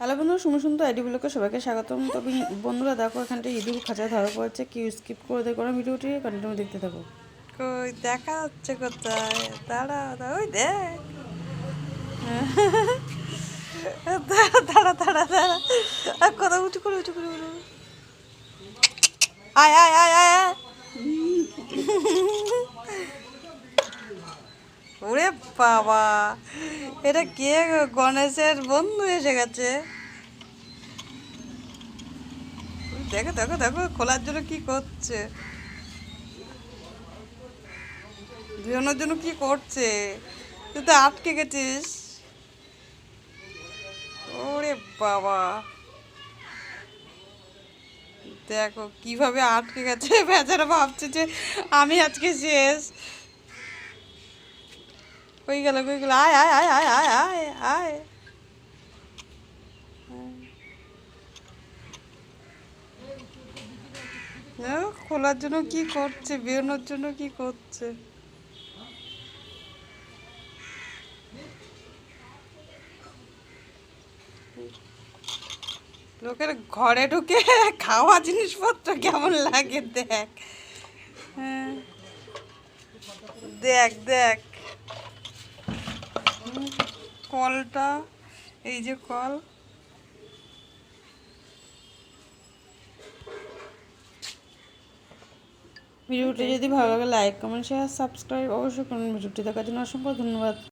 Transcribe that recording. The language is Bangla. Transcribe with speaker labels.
Speaker 1: হ্যালো বন্ধুরা সুমি সুন্দর আইডি ব্লকে সবাইকে স্বাগতম। তবে বন্ধুরা, দেখো এখানটা ইঁদুর খাঁচা ধরা পড়েছে। কেউ স্কিপ করে দেখো ভিডিওটি কন্টিনিউ দেখতে থাকো।
Speaker 2: কই, দেখা যাচ্ছে কোথায়? দাঁড়া ওই দেখ। দাঁড়া দাঁড়া দাঁড়া দাঁড়া। আর কথা উঁচু করে উঁচু করে উঁচু করে। আয় আয় আয় আয় আয়। ওরে বাবা, এটা কে গণেশের বন্ধু এসে গেছে। দেখো দেখো দেখো, খোলার জন্য কি করছে? বেরোনোর জন্য কি করছে? তুই তো আটকে গেছিস। ওরে বাবা। দেখো, কীভাবে আটকে গেছে, বেচারা ভাবছে যে আমি আজকে শেষ। কই গেল কই গেল? আয় আয় আয় আয় আয় আয় আয়। খোলার জন্য কি করছে, বেরোনোর জন্য কি করছে? লোকের ঘরে ঢুকে খাওয়া জিনিসপত্র কেমন লাগে, দেখ। হ্যাঁ। দেখ দেখ। কলটা এই যে কল।
Speaker 1: ভিডিওটি যদি ভালো লাগে লাইক কমেন্ট শেয়ার সাবস্ক্রাইব অবশ্যই করুন। ভিডিওটি দেখার জন্য অসংখ্য ধন্যবাদ।